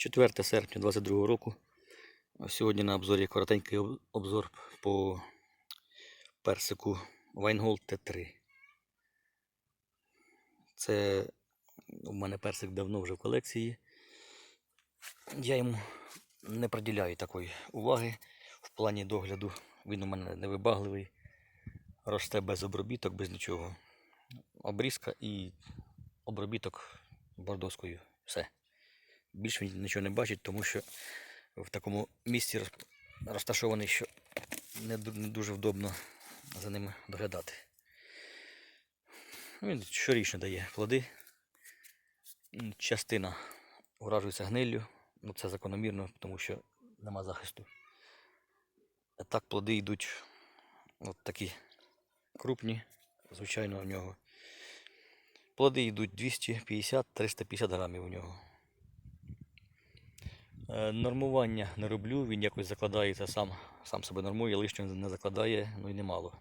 4 серпня 2022 року. Сьогодні на обзорі коротенький обзор по персику Weingold T3. Це у мене персик давно вже в колекції. Я йому не приділяю такої уваги в плані догляду. Він у мене невибагливий, росте без обробіток, без нічого. Обрізка і обробіток бордоскою. Все. Більше він нічого не бачить, тому що в такому місці розташований, що не, дуже вдобно за ним доглядати. Ну, Він щорічно дає плоди. Частина уражується гниллю. Ну, це закономірно, тому що нема захисту. А так плоди йдуть от такі крупні, звичайно, у нього. Плоди йдуть 250-350 грамів у нього. Е, Нормування не роблю, він якось закладається сам, сам себе нормує, лишнього не закладає, ну і немало.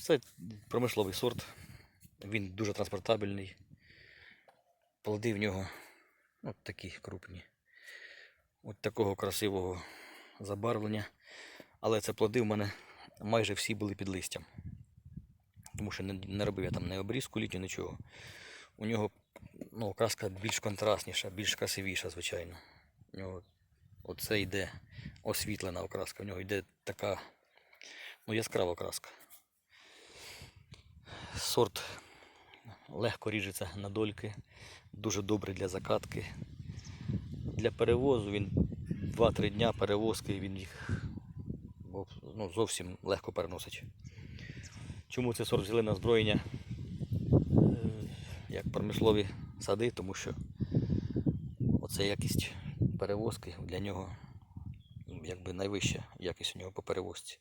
Це промисловий сорт, він дуже транспортабельний. Плоди в нього от такі крупні. От такого красивого забарвлення. Але це плоди в мене майже всі були під листям. Тому що не, робив я там не обрізку літню, нічого. У нього ну, окраска більш контрастніша, більш красивіша, звичайно. Нього оце йде освітлена окраска, у нього йде така ну, яскрава окраска. Сорт легко ріжеться на дольки, дуже добрий для закатки. Для перевозу він 2-3 дня перевозки, він їх ну, зовсім легко переносить. Чому цей сорт взяли на озброєння е, як промислові сади, тому що оце якість перевозки для нього якби найвища якість у нього по перевозці.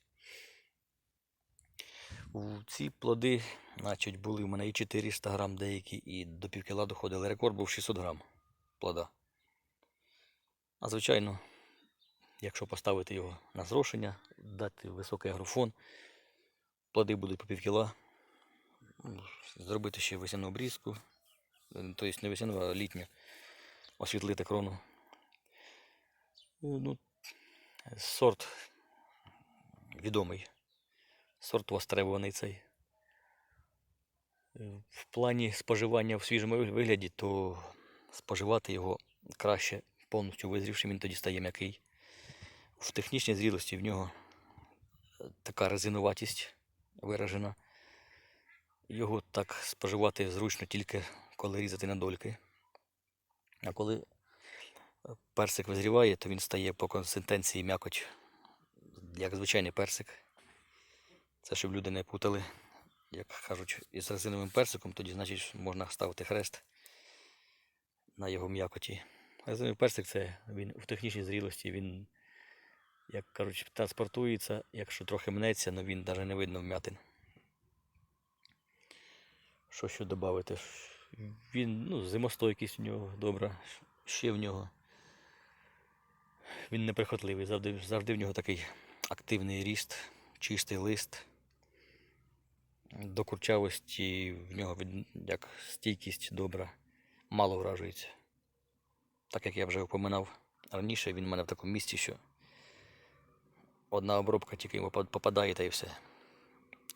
Ці плоди, значить, були в мене і 400 грам деякі, і до півкіла доходили. Рекорд був 600 грам плода. А звичайно, якщо поставити його на зрошення, дати високий агрофон, плоди будуть по півкіла. Зробити ще весняну обрізку, тобто не весняну, а літню, освітлити крону. Е, Ну, сорт відомий. Сорт востребований цей. Е, В плані споживання в свіжому вигляді, то споживати його краще повністю визрівши, він тоді стає м'який. В технічній зрілості в нього е, така резинуватість виражена. Його так споживати зручно тільки коли різати на дольки. А коли персик визріває, то він стає по консистенції м'якоть, як звичайний персик. Це щоб люди не путали, як кажуть, із резиновим персиком, тоді значить можна ставити хрест на його м'якоті. Резиновий персик це він в технічній зрілості, він, як кажуть, транспортується, якщо трохи мнеться, але він навіть не видно вмятин. Що ще додати? Він, ну, зимостойкість у нього добра, ще в нього. Він неприхотливий, завжди, завжди в нього такий активний ріст, чистий лист. До курчавості в нього від, як стійкість добра, мало вражується. Так як я вже упоминав раніше, він в мене в такому місці, що одна обробка тільки йому попадає та і все.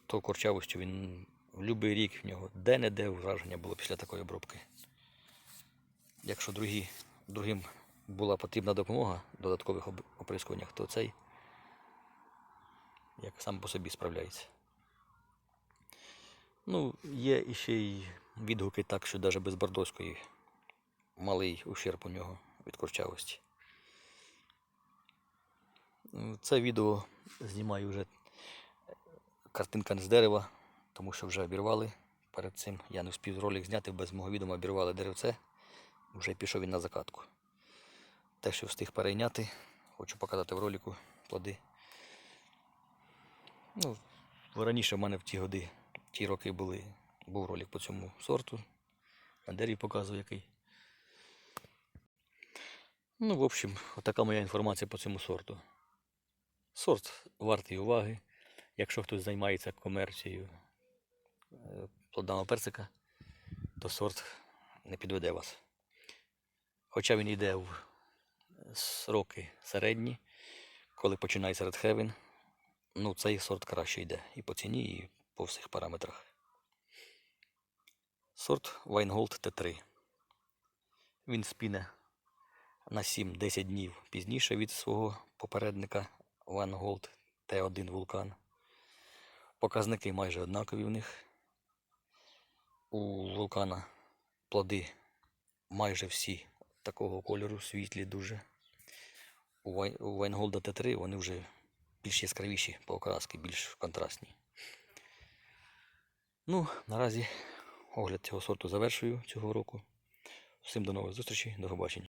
То курчавостю він в будь-який рік в нього де-не-де враження було після такої обробки. Якщо другі, другим була потрібна допомога в додаткових оприскуваннях, то цей як сам по собі справляється. Ну, є іще й відгуки так, що навіть без бордоської малий ущерб у нього від курчавості. Ну, Це відео знімаю вже картинка не з дерева, тому що вже обірвали. Перед цим я не встиг ролик зняти, без мого відома обірвали деревце. Вже пішов він на закатку. Те, що встиг перейняти, хочу показати в ролику плоди. Ну, раніше в мене в ті годи, ті роки були, був ролик по цьому сорту. На дереві показую який. Ну, в общем, така моя інформація по цьому сорту. Сорт вартий уваги. Якщо хтось займається комерцією е, плодами персика, то сорт не підведе вас. Хоча він йде в сроки середні, коли починається Heaven, ну цей сорт краще йде і по ціні, і по всіх параметрах. Сорт Weingold T3. Він спіне на 7-10 днів пізніше від свого попередника Weingold T1 Vulcan. Показники майже однакові в них. У вулкана плоди майже всі такого кольору, світлі дуже. У Вайнголда Т3 вони вже більш яскравіші по окраски, більш контрастні. Ну, наразі огляд цього сорту завершую цього року. Всім до нових зустрічей, до побачення.